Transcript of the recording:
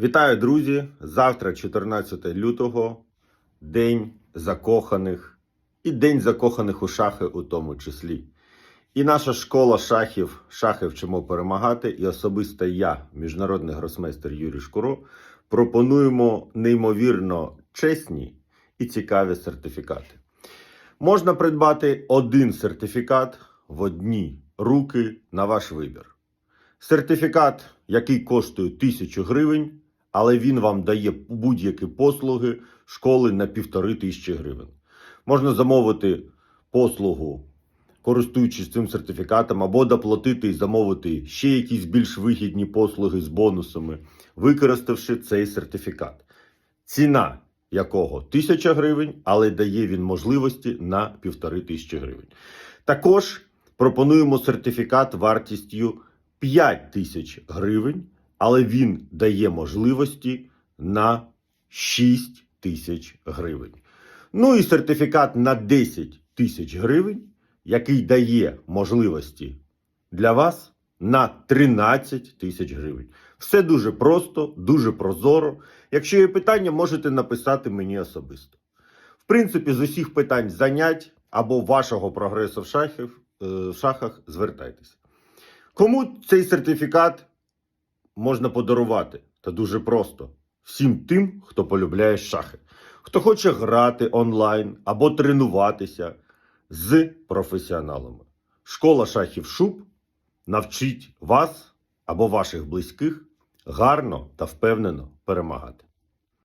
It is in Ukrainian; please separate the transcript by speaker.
Speaker 1: Вітаю, друзі! Завтра, 14 лютого, День закоханих і День закоханих у шахи у тому числі. І наша школа шахів Шахи вчимо перемагати. І особисто я, міжнародний гросмейстер Юрій Шкуро, пропонуємо неймовірно чесні і цікаві сертифікати. Можна придбати один сертифікат в одні руки на ваш вибір. Сертифікат, який коштує 1000 гривень, але він вам дає будь-які послуги школи на півтори тисячі гривень. Можна замовити послугу, користуючись цим сертифікатом, або доплатити і замовити ще якісь більш вигідні послуги з бонусами, використавши цей сертифікат. Ціна якого 1000 гривень, але дає він можливості на півтори тисячі гривень. Також пропонуємо сертифікат вартістю 5 тисяч гривень, але він дає можливості на 6 тисяч гривень. Ну і сертифікат на 10 тисяч гривень, який дає можливості для вас на 13 тисяч гривень. Все дуже просто, дуже прозоро. Якщо є питання, можете написати мені особисто. В принципі, з усіх питань занять або вашого прогресу в, шахів, е, в шахах звертайтеся. Кому цей сертифікат можна подарувати? Та дуже просто. Всім тим, хто полюбляє шахи, хто хоче грати онлайн або тренуватися з професіоналами. Школа шахів Шуб навчить вас або ваших близьких гарно та впевнено перемагати.